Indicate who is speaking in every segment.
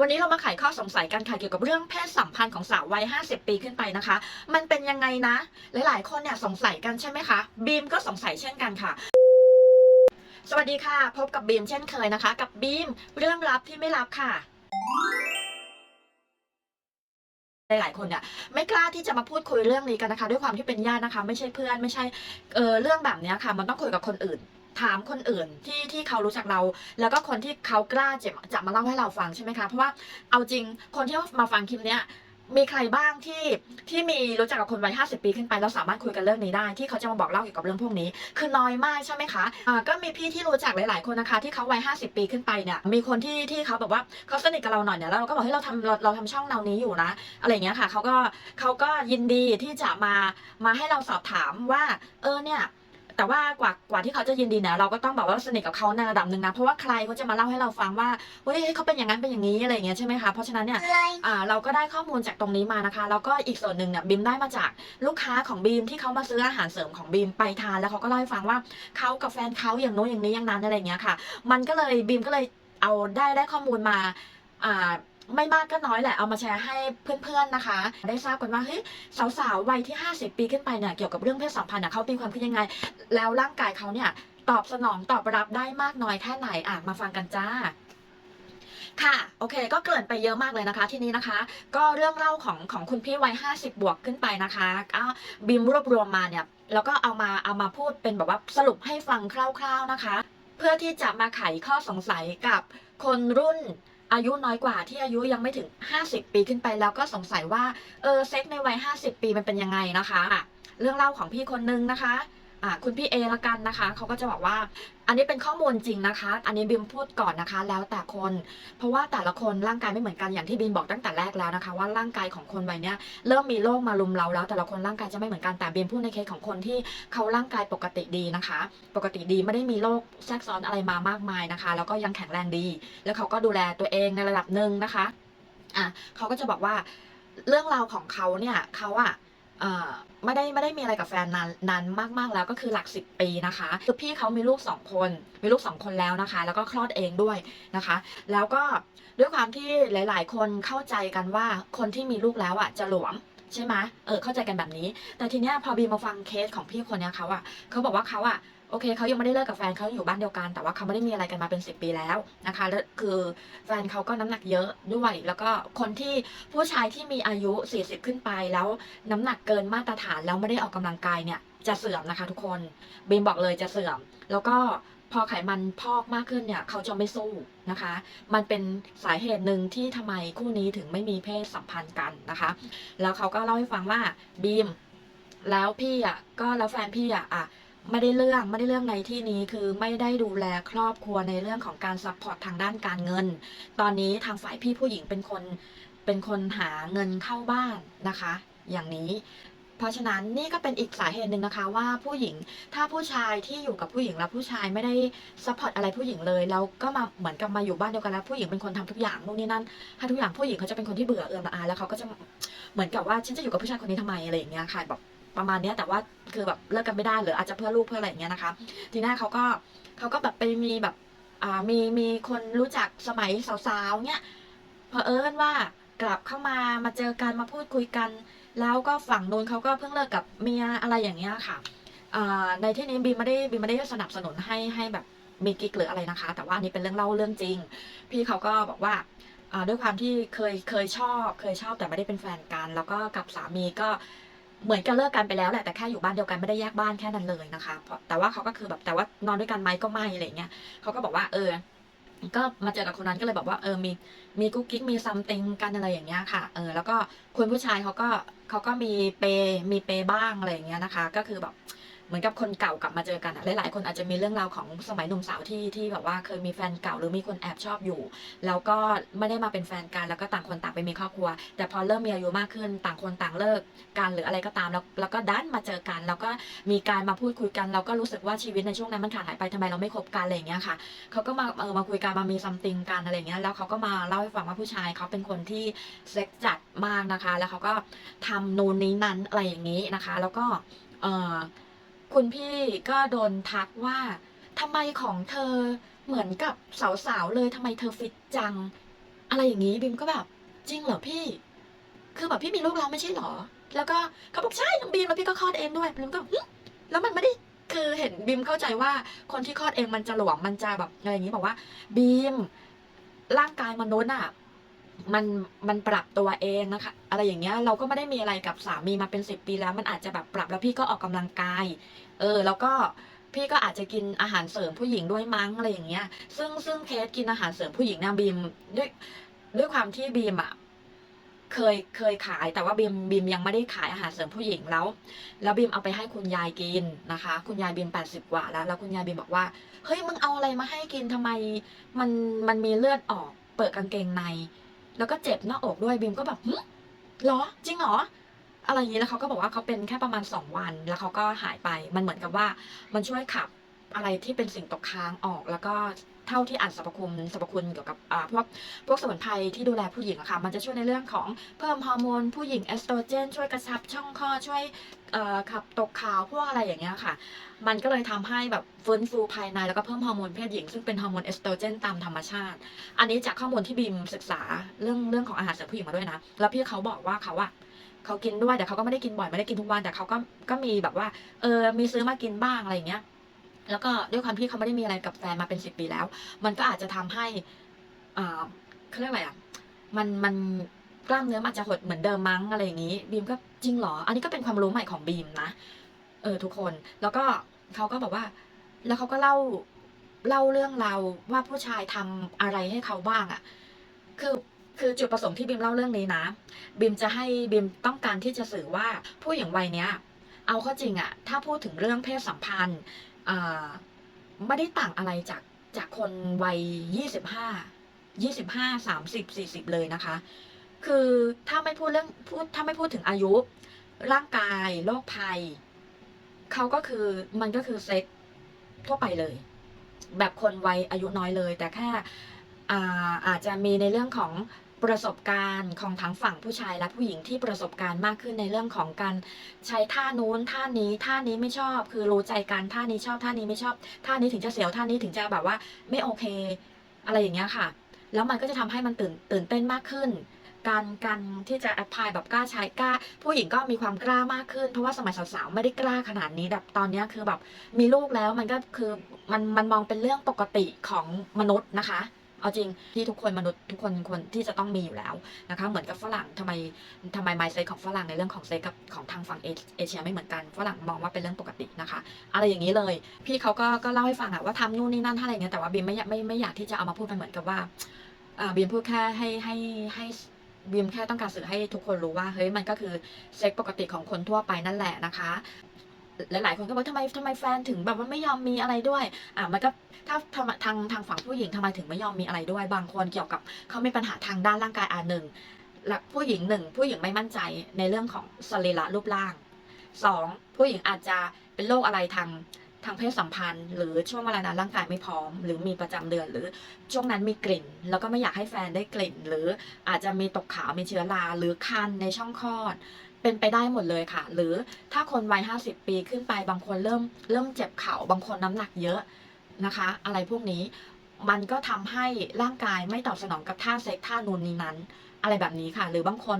Speaker 1: วันนี้เรามาไขข้อสงสัยกันค่ะเกี่ยวกับเรื่องเพศสัมพันธ์ของสาววัย 50 ปีขึ้นไปนะคะ มันเป็นยังไงนะ หลาย ๆ คนเนี่ยสงสัยกันใช่ไหมคะ บีมก็สงสัยเช่นกันค่ะสวัสดีค่ะ พบกับบีมเช่นเคยนะคะ กับบีมเรื่องลับที่ไม่ลับค่ะ หลายๆคนเนี่ยไม่กล้าที่จะมาพูดคุยเรื่องนี้กันนะคะ ด้วยความที่เป็นญาตินะคะ ไม่ใช่เพื่อนไม่ใช่เออเรื่องแบบนี้ค่ะ มันต้องคุยกับคนอื่น ถามคนอื่นที่ที่เขารู้จักเรา แล้วก็คนที่เขากล้าจะจะมาเล่าให้เราฟังใช่ไหมคะเพราะว่าเอาจริงคนที่มาฟังคลิปเนี้ยมีใครบ้างที่ที่มีรู้จักกับคนวัย50ปีขึ้นไปแล้วสามารถคุยกันเรื่องนี้ได้ ที่เขาจะมาบอกเล่าเกี่ยวกับเรื่องพวกนี้ คือน้อยมากใช่ไหมคะอ่าก็มีพี่ที่รู้จักหลาย ๆ คนนะคะ ที่เขาวัย50ปีขึ้นไปเนี่ยมีคนที่ที่เขาแบบว่าเขาสนิทกับเราหน่อยเนี่ยแล้วเราก็บอกให้เราทำเราเราทำช่องแนวนี้อยู่นะ อะไรเงี้ยค่ะเขาก็เขาก็ยินดีที่จะมามาให้เราสอบถามว่า เออเนี่ย แต่ว่ากว่ากว่าที่เขาจะยินดีเนี่ยเราก็ต้องแบบว่าสนิทกับเขาในระดับหนึ่งนะเพราะว่าใครเขาจะมาเล่าให้เราฟังว่าเฮ้ยเขาเป็นอย่างนั้นเป็นอย่างนี้อะไรอย่างเงี้ยใช่ไหมคะเพราะฉะนั้นเนี่ยอ่าเราก็ได้ข้อมูลจากตรงนี้มานะคะแล้วก็อีกส่วนหนึ่งเนี่ยบีมได้มาจากลูกค้าของบีมที่เขามาซื้ออาหารเสริมของบีมไปทานแล้วเขาก็เล่าให้ฟังว่าเขากับแฟนเขาอย่างโน้นอย่างนี้อย่างนั้นอะไรอย่างเงี้ยค่ะ มันก็เลยบีมก็เลยเอาได้ได้ข้อมูลมาอ่า ไม่มากก็น้อยแหละเอามาแชร์ให้เพื่อนๆนะคะ ได้ทราบกันว่าเฮ้ยสาวๆวัยที่ 50 ปีขึ้นไปเนี่ยเกี่ยวกับเรื่องเพศสัมพันธ์เนี่ยเขามีความคิดยังไง แล้วร่างกายเขาเนี่ยตอบสนองตอบรับได้มากน้อยแค่ไหนอะมาฟังกันจ้าค่ะโอเคก็เกินไปเยอะมากเลยนะคะ ทีนี้นะคะ ก็เรื่องเล่าของของคุณพี่วัย50 บวกขึ้นไปนะคะก็บีมรวบรวมมาเนี่ยแล้วก็เอามาเอามาพูดเป็นแบบว่าสรุปให้ฟังคร่าว ๆนะคะ เพื่อที่จะมาไขข้อสงสัยกับคนรุ่น อายุน้อยกว่าที่อายุยังไม่ถึง 50 ปีขึ้นไปแล้วก็สงสัยว่าเออเซ็กในวัย 50 ปีมันเป็นยังไงนะคะ เรื่องเล่าของพี่คนนึงนะคะ อะคุณพี่เอละกันนะคะเขาก็จะบอกว่า อันนี้เป็นข้อมูลจริงนะคะ อันนี้บิมพูดก่อนนะคะ แล้วแต่คน เพราะว่าแต่ละคนร่างกายไม่เหมือนกันอย่างที่บิมบอกตั้งแต่แรกแล้วนะคะ ว่าร่างกายของคนวัยเนี้ยเริ่มมีโรคมาลุมเราแล้ว แต่ละคนร่างกายจะไม่เหมือนกันแต่บิมพูดในเคสของคนที่เขาร่างกายปกติดีนะคะ ปกติดีไม่ได้มีโรคแทรกซ้อนอะไรมามากมายนะคะ แล้วก็ยังแข็งแรงดี แล้วเขาก็ดูแลตัวเองในระดับหนึ่งนะคะอะเขาก็จะบอกว่าเรื่องราวของเขาเนี่ยเขาอะเอ่อ ไม่ได้ไม่ได้มีอะไรกับแฟนนานนานมากๆแล้วก็คือหลักสิบปีนะคะคือพี่เขามีลูกสองคน มีลูกสองคนแล้วนะคะ แล้วก็คลอดเองด้วยนะคะ แล้วก็ด้วยความที่หลาย ๆ คนเข้าใจกันว่าคนที่มีลูกแล้วอะจะหลวมใช่ไหมเออเข้าใจกันแบบนี้ แต่ทีเนี้ยพอบีมาฟังเคสของพี่คนเนี้ยเขาอะเขาบอกว่าเขาอะ โอเคเขายังไม่ได้เลิกกับแฟนเขาอยู่บ้านเดียวกัน แต่ว่าเขาไม่ได้มีอะไรกันมาเป็น10ปีแล้วนะคะแล้วคือแฟนเขาก็น้ำหนักเยอะด้วย แล้วก็คนที่ผู้ชายที่มีอายุ 40 ขึ้นไปแล้วน้ำหนักเกินมาตรฐานแล้วไม่ได้ออกกำลังกายเนี่ยจะเสื่อมนะคะทุกคนบีมบอกเลยจะเสื่อม แล้วก็พอไขมันพอกมากขึ้นเนี่ยเขาจะไม่สู้นะคะ มันเป็นสาเหตุหนึ่งที่ทำไมคู่นี้ถึงไม่มีเพศสัมพันธ์กันนะคะ แล้วเขาก็เล่าให้ฟังว่าบีมแล้วพี่อะก็แล้วแฟนพี่อะอะ ไม่ได้เรื่องไม่ได้เรื่องในที่นี้คือไม่ได้ดูแลครอบครัวในเรื่องของการซัพพอร์ตทางด้านการเงิน ตอนนี้ทางฝ่ายพี่ผู้หญิงเป็นคนเป็นคนหาเงินเข้าบ้านนะคะ อย่างนี้ เพราะฉะนั้นนี่ก็เป็นอีกสาเหตุหนึ่งนะคะว่าผู้หญิงถ้าผู้ชายที่อยู่กับผู้หญิงแล้วผู้ชายไม่ได้ซัพพอร์ตอะไรผู้หญิงเลยแล้วก็มาเหมือนกับมาอยู่บ้านเดียวกันแล้วผู้หญิงเป็นคนทำทุกอย่างนู่นนี่นั่นให้ทุกอย่างผู้หญิงเขาจะเป็นคนที่เบื่อเอือมละอาแล้วเขาก็จะเหมือนกับว่าฉันจะอยู่กับผู้ชายคนนี้ทำไมอะไรอย่างเงี้ยค่ะแบบ ประมาณเนี้ยแต่ว่าคือแบบเลิกกันไม่ได้หรืออาจจะเพื่อลูกเพื่ออะไรอย่างเงี้ยนะคะ ทีหน้าเขาก็เขาก็แบบไปมีแบบอ่ามีมีคนรู้จักสมัยสาวๆเนี้ยเผอิญว่ากลับเข้ามามาเจอกันมาพูดคุยกัน แล้วก็ฝั่งนู้นเขาก็เพิ่งเลิกกับเมียอะไรอย่างเงี้ยค่ะในที่นี้บีไม่ได้บีไม่ได้สนับสนุนให้ให้แบบมีกิ๊กหรืออะไรนะคะ แต่ว่าอันนี้เป็นเรื่องเล่าเรื่องจริง พี่เขาก็บอกว่าด้วยความที่เคยเคยชอบ เคยชอบแต่ไม่ได้เป็นแฟนกัน แล้วก็กับสามีก็ เหมือนกันเลิกกันไปแล้วแหละแต่แค่อยู่บ้านเดียวกันไม่ได้แยกบ้านแค่นั้นเลยนะคะเพราะแต่ว่าเขาก็คือแบบแต่ว่านอนด้วยกันไหมก็ไม่อะไรเงี้ยเขาก็บอกว่าเออ ก็มาเจอกับคนนั้นก็เลยบอกว่าเออมีมีกุ๊กกิ๊กมีซัมติงกันอะไรอย่างเงี้ยค่ะเออแล้วก็คุณผู้ชายเขาก็เขาก็มีเปย์มีเปย์บ้างอะไรอย่างเงี้ยนะคะ ก็คือแบบ เหมือนกับคนเก่ากลับมาเจอกันอะหลายๆ คนอาจจะมีเรื่องราวของสมัยหนุ่มสาวที่ที่แบบว่าเคยมีแฟนเก่าหรือมีคนแอบชอบอยู่ แล้วก็ไม่ได้มาเป็นแฟนกันแล้วก็ต่างคนต่างไปมีครอบครัว แต่พอเริ่มมีอายุมากขึ้นต่างคนต่างเลิกกันหรืออะไรก็ตามแล้วแล้วก็ดันมาเจอกัน แล้วก็มีการมาพูดคุยกันเราก็รู้สึกว่าชีวิตในช่วงนั้นมันขาดหายไปทำไมเราไม่คบกันอะไรอย่างเงี้ยค่ะเขาก็มาเออมาคุยกันมามีซัมติงกันอะไรอย่างเงี้ยแล้วเขาก็มาเล่าให้ฟังว่าผู้ชายเขาเป็นคนที่เซ็กจัดมากนะคะ แล้วเขาก็ทำนูนนี้นั้นอะไรอย่างนี้นะคะ แล้วก็เออ คุณพี่ก็โดนทักว่าทำไมของเธอเหมือนกับสาวๆเลยทำไมเธอฟิตจัง อะไรอย่างงี้บีมก็แบบจริงเหรอพี่ คือแบบพี่มีลูกแล้วไม่ใช่เหรอ แล้วก็เขาบอกใช่น้องบีมแล้วพี่ก็คลอดเองด้วยบีมก็แล้วมันไม่ได้คือเห็นบีมเข้าใจว่าคนที่คลอดเองมันจะหลวมมันจะแบบอะไรอย่างงี้บอกว่าบีมร่างกายมนุษย์อะ มันมันปรับตัวเองนะคะ อะไรอย่างเงี้ยเราก็ไม่ได้มีอะไรกับสามีมาเป็นสิบปีแล้ว มันอาจจะแบบปรับแล้วพี่ก็ออกกำลังกาย เออ แล้วก็พี่ก็อาจจะกินอาหารเสริมผู้หญิงด้วยมั้งอะไรอย่างเงี้ย ซึ่งซึ่งเคสกินอาหารเสริมผู้หญิงนะบีมด้วยด้วยความที่บีมอะเคยเคยขายแต่ว่าบีมบีมยังไม่ได้ขายอาหารเสริมผู้หญิงแล้ว แล้วบีมเอาไปให้คุณยายกินนะคะ คุณยายบีมแปดสิบกว่าแล้ว แล้วคุณยายบีมบอกว่าเฮ้ยมึงเอาอะไรมาให้กินทำไม มันมันมีเลือดออกเปิดกางเกงใน แล้วก็เจ็บหน้าอกด้วยบีมก็แบบหึหรอ จริงหรอ อะไรอย่างนี้แล้วเขาก็บอกว่าเขาเป็นแค่ประมาณสองวัน แล้วเขาก็หายไป มันเหมือนกับว่ามันช่วยขับอะไรที่เป็นสิ่งตกค้างออก แล้วก็ เท่าที่อ่านสรรพคุณสรรพคุณเกี่ยวกับพวกพวกสมุนไพรที่ดูแลผู้หญิงอะค่ะมันจะช่วยในเรื่องของเพิ่มฮอร์โมนผู้หญิงเอสโตรเจน ช่วยกระชับช่องคลอดช่วยขับตกขาวพวกอะไรอย่างเงี้ยค่ะ มันก็เลยทำให้แบบฟื้นฟูภายในแล้วก็เพิ่มฮอร์โมนเพศหญิงซึ่งเป็นฮอร์โมนเอสโตรเจนตามธรรมชาติ อันนี้จากข้อมูลที่บีมศึกษาเรื่องเรื่องของอาหารเสริมผู้หญิงมาด้วยนะ แล้วพี่เขาบอกว่าเขาอะเขากินด้วยแต่เขาก็ไม่ได้กินบ่อยไม่ได้กินทุกวันแต่เขาก็ก็มีแบบว่าเออมีซื้อมากินบ้างอะไรอย่างเงี้ย แล้วก็ด้วยความที่เขาไม่ได้มีอะไรกับแฟนมาเป็นสิบปีแล้ว มันก็อาจจะทำให้อ่าเขาเรียกอะไรอะมันมันกล้ามเนื้อมันจะหดเหมือนเดิมมั้งอะไรอย่างนี้บีมก็จริงเหรอ อันนี้ก็เป็นความรู้ใหม่ของบีมนะเออทุกคนแล้วก็เขาก็บอกว่า แล้วเขาก็เล่าเล่าเรื่องเราวว่าผู้ชายทำอะไรให้เขาบ้างอะ่ะ คือคือจุดประสงค์ที่บิมเล่าเรื่องนี้นะบิมจะให้บิมต้องการที่จะสื่อว่าผู้หญิงวัยเนี้ย เอาข้าจริงอะถ้าพูดถึงเรื่องเพศสัมพันธ์ ไม่ได้ต่างอะไรจากจากคนวัยยี่สิบห้ายี่สิบห้าสามสิบสี่สิบเลยนะคะ คือถ้าไม่พูดเรื่องพูดถ้าไม่พูดถึงอายุ ร่างกายโรคภัยเขาก็คือมันก็คือเซ็กทั่วไปเลย แบบคนวัยอายุน้อยเลย แต่แค่อาอาจจะมีในเรื่องของ ประสบการณ์ของทั้งฝั่งผู้ชายและผู้หญิงที่ประสบการณ์มากขึ้นในเรื่องของการใช้ท่านู้นท่านี้ท่านี้ไม่ชอบ คือรู้ใจกันท่านี้ชอบท่านี้ไม่ชอบท่านี้ถึงจะเสียวท่านี้ถึงจะแบบว่าไม่โอเค อะไรอย่างเงี้ยค่ะ แล้วมันก็จะทำให้มันตื่นตื่นเต้นมากขึ้นการการที่จะ apply แบบกล้าใช้กล้า ผู้หญิงก็มีความกล้ามากขึ้น เพราะว่าสมัยสาวๆไม่ได้กล้าขนาดนี้แบบตอนนี้คือแบบมีลูกแล้วมันก็คือมันมันมองเป็นเรื่องปกติของมนุษย์นะคะ เอาจริงที่ทุกคนมนุษย์ทุกคนควรที่จะต้องมีอยู่แล้วนะคะเหมือนกับฝรั่งทำไมทำไม mindset ของฝรั่งในเรื่องของเซ็กกับของทางฝั่งเอเชียไม่เหมือนกันฝรั่งมองว่าเป็นเรื่องปกตินะคะ อะไรอย่างนี้เลย พี่เขาก็ก็เล่าให้ฟังอะว่าทำนู่นนี่นั่นอะไรเงี้ยแต่ว่าบีมไม่ไม่ไม่อยากที่จะเอามาพูดเป็นเหมือนกับว่าอ่าบีมพูดแค่ให้ให้ให้บีมแค่ต้องการสื่อให้ทุกคนรู้ว่าเฮ้ยมันก็คือเซ็กปกติของคนทั่วไปนั่นแหละนะคะ หลายๆคนก็บอกทำไมทำไมแฟนถึงแบบว่าไม่ยอมมีอะไรด้วย อะมันก็ถ้าทางทางทางฝั่งผู้หญิงทำไมถึงไม่ยอมมีอะไรด้วย บางคนเกี่ยวกับเขามีปัญหาทางด้านร่างกายอ่าหนึ่งและผู้หญิงหนึ่งผู้หญิงไม่มั่นใจในเรื่องของสรีระรูปร่างสองผู้หญิงอาจจะเป็นโรคอะไรทางทางเพศสัมพันธ์ หรือช่วงเวลานั้นร่างกายไม่พร้อม หรือมีประจำเดือน หรือช่วงนั้นมีกลิ่น แล้วก็ไม่อยากให้แฟนได้กลิ่น หรืออาจจะมีตกขาวมีเชื้อราหรือคันในช่องคลอด เป็นไปได้หมดเลยค่ะ หรือถ้าคนวัย50 ปีขึ้นไปบางคนเริ่มเริ่มเจ็บเข่าบางคนน้ำหนักเยอะนะคะ อะไรพวกนี้มันก็ทำให้ร่างกายไม่ตอบสนองกับท่าเซ็กท่านูนนี้นั้น อะไรแบบนี้ค่ะ หรือบางคน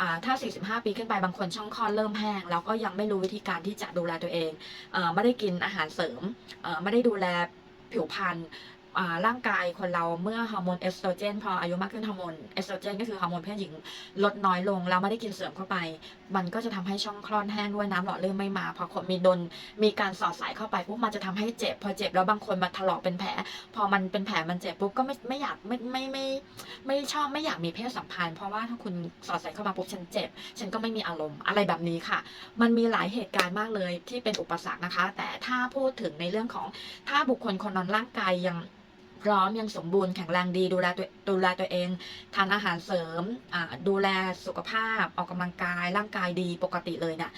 Speaker 1: อ่าถ้า 45 ปีขึ้นไปบางคนช่องคลอดเริ่มแห้ง แล้วก็ยังไม่รู้วิธีการที่จะดูแลตัวเองเอไม่ได้กินอาหารเสริมไม่ได้ดูแลผิวพรรณ ร่างกายคนเราเมื่อฮอร์โมนเอสโตรเจนพออายุมากขึ้นฮอร์โมนเอสโตรเจนก็คือฮอร์โมนเพศหญิงลดน้อยลงแล้วไม่ได้กินเสริมเข้าไป มันก็จะทำให้ช่องคลอดแห้งด้วยน้ำหล่อลื่นไม่มาพอคนมีดนมีการสอดสายเข้าไปปุ๊บมันจะทำให้เจ็บ พอเจ็บแล้วบางคนมาถลอกเป็นแผล พอมันเป็นแผลมันเจ็บปุ๊บก็ไม่ไม่อยากไม่ไม่ไม่ไม่ชอบไม่อยากมีเพศสัมพันธ์เพราะว่าถ้าคุณสอดสายเข้ามาปุ๊บฉันเจ็บ ฉันก็ไม่มีอารมณ์อะไรแบบนี้ค่ะ มันมีหลายเหตุการณ์มากเลยที่เป็นอุปสรรคนะคะ แต่ถ้าพูดถึงในเรื่องของถ้าบุคคลคนนั้นร่างกายยัง พร้อมยังสมบูรณ์แข็งแรงดีดูแลตัวดูแลตัวเอง ทานอาหารเสริมดูแลสุขภาพออกกำลังกาย ร่างกายดีปกติเลยเนี่ย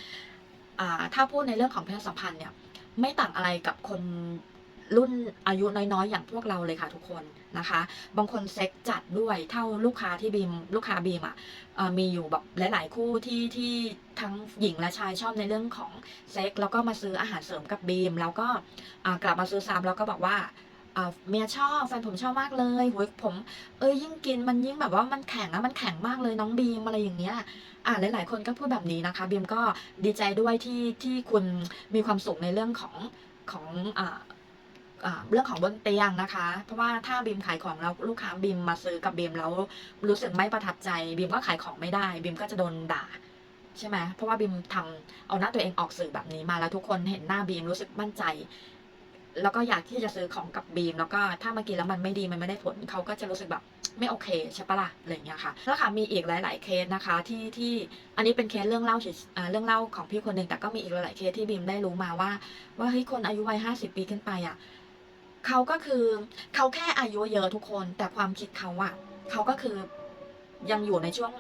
Speaker 1: ถ้าพูดในเรื่องของเพศสัมพันธ์เนี่ยไม่ต่างอะไรกับคนรุ่นอายุน้อยๆ อย่างพวกเราเลยค่ะทุกคนนะคะ บางคนเซ็กจัดด้วยเท่าลูกค้าที่บีมลูกค้าบีมอะอ่อมีอยู่แบบหลาย ๆ คู่ที่ที่ทั้งหญิงและชายชอบในเรื่องของเซ็กแล้วก็มาซื้ออาหารเสริมกับบีม แล้วก็กลับมาซื้อซ้ำแล้วก็บอกว่า เมียชอบแฟนผมชอบมากเลยโหยผม เอ้ยยิ่งกินมันยิ่งแบบว่ามันแข็งอะมันแข็งมากเลยน้องบีมอะไรอย่างเงี้ยอ่าหลายๆคนก็พูดแบบนี้นะคะบีมก็ดีใจด้วยที่ที่คุณมีความสุขในเรื่องของของอ่าเรื่องของบนเตียงนะคะ เพราะว่าถ้าบีมขายของแล้วลูกค้าบีมมาซื้อกับบีมแล้วรู้สึกไม่ประทับใจบีมก็ขายของไม่ได้บีมก็จะโดนด่าใช่ไหมเพราะว่าบีมทำเอาหน้าตัวเองออกสื่อแบบนี้มาแล้วทุกคนเห็นหน้าบีมรู้สึกมั่นใจ แล้วก็อยากที่จะซื้อของกับบีม แล้วก็ถ้ามากินแล้วมันไม่ดีมันไม่ได้ผลเขาก็จะรู้สึกแบบไม่โอเคใช่ปะล่ะอะไรอย่างเงี้ยค่ะแล้วค่ะมีอีกหลาย ๆ เคสนะคะที่ที่อันนี้เป็นเคสเรื่องเล่าเฉยอ่าเรื่องเล่าของพี่คนหนึ่งแต่ก็มีอีกหลาย ๆ เคสที่บีมได้รู้มาว่า ว่าเฮ้ยคนอายุวัยห้าสิบปีขึ้นไปอะเขาก็คือเขาแค่อายุเยอะทุกคน แต่ความคิดเขาอะเขาก็คือยังอยู่ในช่วง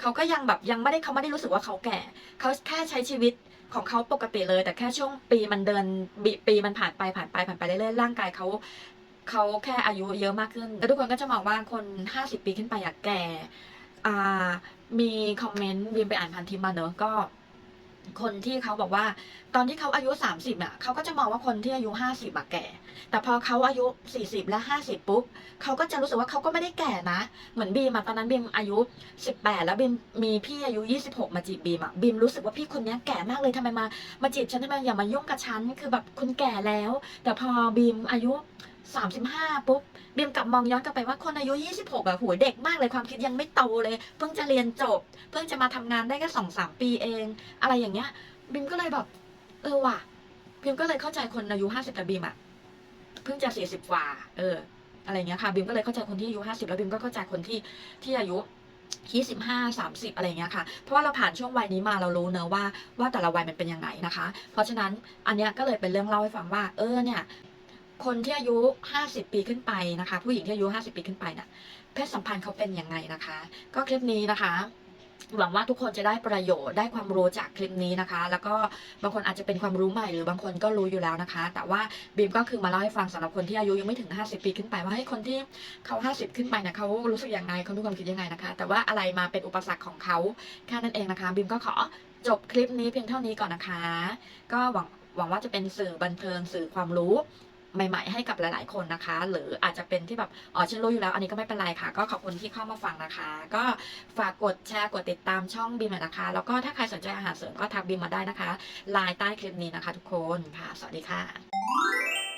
Speaker 1: เขาก็ยังแบบยังไม่ได้เขาไม่ได้รู้สึกว่าเขาแก่เขาแค่ใช้ชีวิต ของเขาปกติเลย แต่แค่ช่วงปีมันเดินปีปีมันผ่านไปผ่านไปผ่านไปเรื่อยๆร่างกายเขาเขาแค่อายุเยอะมากขึ้น แล้วทุกคนก็จะมองว่าคน 50 ปีขึ้นไปอยากแก่อ่ามีคอมเมนต์บีมไปอ่านพันทิปมาเนอะก็ คนที่เขาบอกว่า ตอนที่เขาอายุ 30อะเขาก็จะมองว่าคนที่อายุ 50อะแก่ แต่พอเขาอายุ 40 และ 50 ปุ๊บเขาก็จะรู้สึกว่าเขาก็ไม่ได้แก่นะ เหมือนบีมอะตอนนั้นบีมอายุ 18 แล้วบีมมีพี่อายุ 26 มาจีบบีมอะบีมรู้สึกว่าพี่คนเนี้ยแก่มากเลยทำไมมามาจีบฉันทำไมอย่ามายุ่งกับฉันคือแบบคุณแก่แล้ว แต่พอบีมอายุ 35ปุ๊บบีมกลับมองย้อนกลับไปว่าคนอายุ26อะหูยเด็กมากเลยความคิดยังไม่โตเลย เพิ่งจะเรียนจบ เพิ่งจะมาทำงานได้แค่สองสามปีเอง อะไรอย่างเงี้ยบีมก็เลยแบบเออว่ะบีมก็เลยเข้าใจคนอายุ50แต่บีมอะเพิ่งจะ40กว่า เออ อะไรเงี้ยค่ะบีมก็เลยเข้าใจคนที่อายุ50แล้วบีมก็เข้าใจคนที่ที่อายุ25 30อะไรเงี้ยค่ะ เพราะว่าเราผ่านช่วงวัยนี้มาเรารู้เนอะว่าว่าแต่ละวัยมันเป็นยังไงนะคะ เพราะฉะนั้นอันเนี้ยก็เลยเป็นเรื่องเล่าให้ฟังว่า เออเนี่ย คนที่อายุ 50 ปีขึ้นไปนะคะ ผู้หญิงที่อายุ 50 ปีขึ้นไปน่ะเพศสัมพันธ์เขาเป็นยังไงนะคะ ก็คลิปนี้นะคะหวังว่าทุกคนจะได้ประโยชน์ได้ความรู้จากคลิปนี้นะคะ แล้วก็บางคนอาจจะเป็นความรู้ใหม่หรือบางคนก็รู้อยู่แล้วนะคะ แต่ว่าบีมก็คือมาเล่าให้ฟังสำหรับคนที่อายุยังไม่ถึง 50 ปีขึ้นไปว่าให้คนที่เขา 50 ขึ้นไปเนี่ยเขารู้สึกยังไงเขามีความคิดยังไงนะคะ แต่ว่าอะไรมาเป็นอุปสรรคของเขาแค่นั้นเองนะคะบีมก็ขอจบคลิปนี้เพียงเท่านี้ก่อนนะคะ ก็หวังหวังว่าจะเป็นสื่อบันเทิงสื่อความรู้ ใหม่ๆ ให้กับหลาย ๆ คนนะคะ หรืออาจจะเป็นที่แบบอ๋อฉันรู้อยู่แล้ว อันนี้ก็ไม่เป็นไรค่ะ ก็ขอบคุณที่เข้ามาฟังนะคะ ก็ฝากกดแชร์กดติดตามช่องบีมหน่อยนะคะ แล้วก็ถ้าใครสนใจอาหารเสริมก็ทักบีมมาได้นะคะไลน์ใต้คลิปนี้นะคะ ทุกคนค่ะ สวัสดีค่ะ